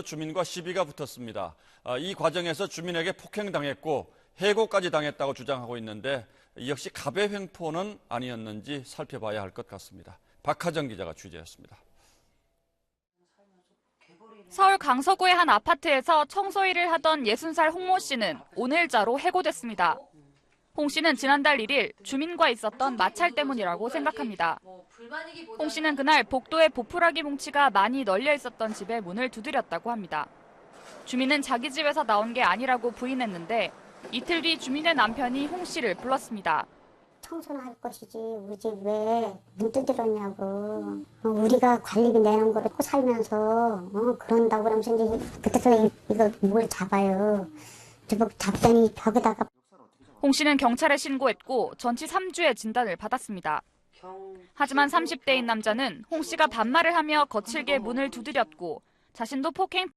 주민과 시비가 붙었습니다. 아, 이 과정에서 주민에게 폭행당했고 해고까지 당했다고 주장하고 있는데 역시 갑의 횡포는 아니었는지 살펴봐야 할 것 같습니다. 박하정 기자가 취재했습니다. 서울 강서구의 한 아파트에서 청소 일을 하던 60살 홍모 씨는 오늘자로 해고됐습니다. 홍 씨는 지난달 1일 주민과 있었던 마찰 때문이라고 생각합니다. 홍 씨는 그날 복도에 보풀하기 뭉치가 많이 널려 있었던 집에 문을 두드렸다고 합니다. 주민은 자기 집에서 나온 게 아니라고 부인했는데 이틀 뒤 주민의 남편이 홍 씨를 불렀습니다. 청소는 할 것이지 우리 집 왜 문 두드렸냐고 어, 우리가 관리비 내는 거를 꼭 살면서 어, 그런다고 그러면서 이제 그때서 이- 이거 뭘 잡아요 잡더니 벽에다가 홍 씨는 경찰에 신고했고 전치 3주의 진단을 받았습니다. 하지만 30대인 남자는 홍 씨가 반말을 하며 거칠게 문을 두드렸고 자신도 폭행